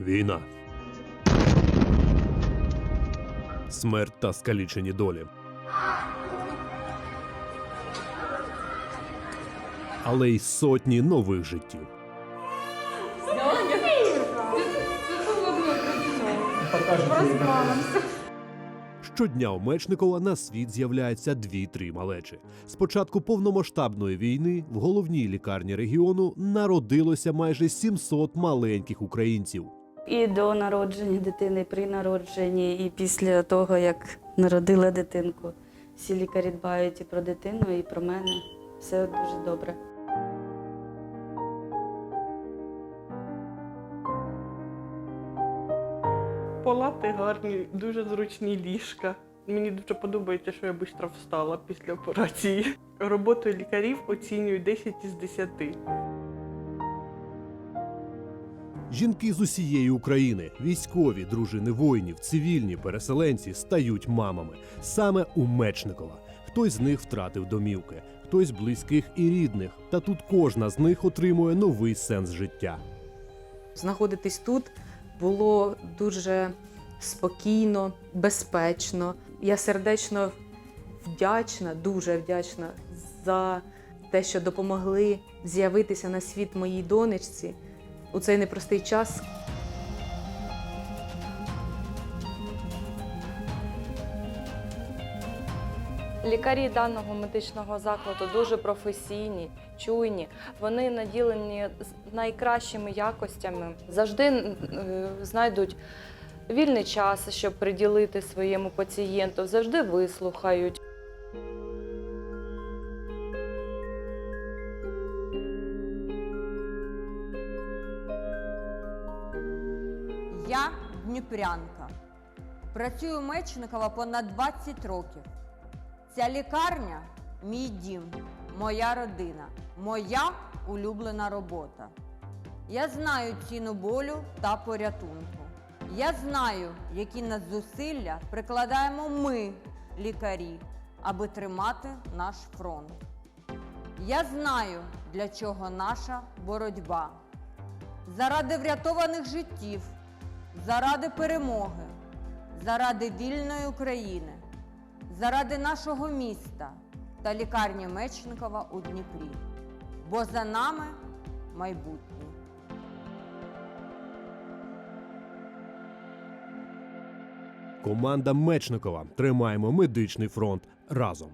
Війна. Смерть та скалічені долі. Але й сотні нових життів. Щодня у Мечникова на світ з'являється дві-три малечі. З початку повномасштабної війни в головній лікарні регіону народилося майже 700 маленьких українців. І до народження дитини, і при народженні, і після того, як народила дитинку. Всі лікарі дбають і про дитину, і про мене. Все дуже добре. Палати гарні, дуже зручні ліжка. Мені дуже подобається, що я швидко встала після операції. Роботу лікарів оцінюю 10 із 10. Жінки з усієї України, військові, дружини воїнів, цивільні, переселенці стають мамами саме у Мечникова. Хтось з них втратив домівки, хтось близьких і рідних. Та тут кожна з них отримує новий сенс життя. Знаходитись тут було дуже спокійно, безпечно. Я сердечно вдячна, дуже вдячна за те, що допомогли з'явитися на світ моїй донечці у цей непростий час. Лікарі даного медичного закладу дуже професійні, чуйні. Вони наділені найкращими якостями. Завжди е, знайдуть вільний час, щоб приділити своєму пацієнту, завжди вислухають. Я дніпрянка. Працюю Мечникова понад 20 років. Ця лікарня мій дім, моя родина, моя улюблена робота. Я знаю ціну болю та порятунку. Я знаю, які надзусилля прикладаємо ми, лікарі, аби тримати наш фронт. Я знаю, для чого наша боротьба. Заради врятованих життів, заради перемоги, заради вільної України, заради нашого міста та лікарні Мечникова у Дніпрі. Бо за нами майбутнє. Команда Мечникова. Тримаємо медичний фронт разом.